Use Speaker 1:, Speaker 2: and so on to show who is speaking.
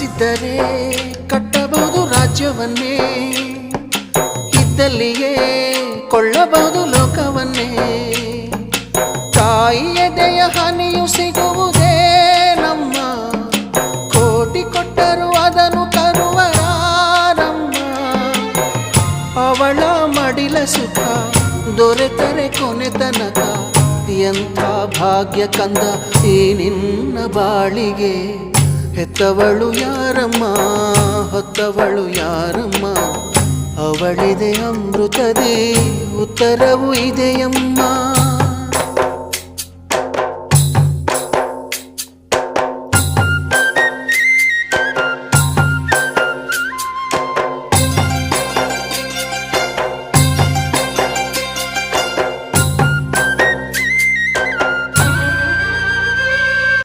Speaker 1: ಮನಸ್ಸಿದ್ದರೆ ಕಟ್ಟಬಹುದು ರಾಜ್ಯವನ್ನೇ. ಇದ್ದಲ್ಲಿಯೇ ಕೊಳ್ಳಬಹುದು ಲೋಕವನ್ನೇ. ತಾಯಿಯ ದಯ ಹನಿಯು ಸಿಗುವುದೇ ನಮ್ಮ. ಕೋಟಿ ಕೊಟ್ಟರು ಅದನ್ನು ತರುವರಾರಮ್ಮ ಅವಳ ಮಡಿಲ ಸುಖ ದೊರೆತರೆ ಕೊನೆ ತನಕ. ಎಂಥ ಭಾಗ್ಯ ಕಂದ ಈ ನಿನ್ನ ಬಾಳಿಗೆ. ಹೆತ್ತವಳು ಯಾರಮ್ಮ? ಹೊತ್ತವಳು ಯಾರಮ್ಮ? ಅವಳಿದೆ ಅಮೃತದೇ ಉತ್ತರವು ಇದೆಯಮ್ಮ.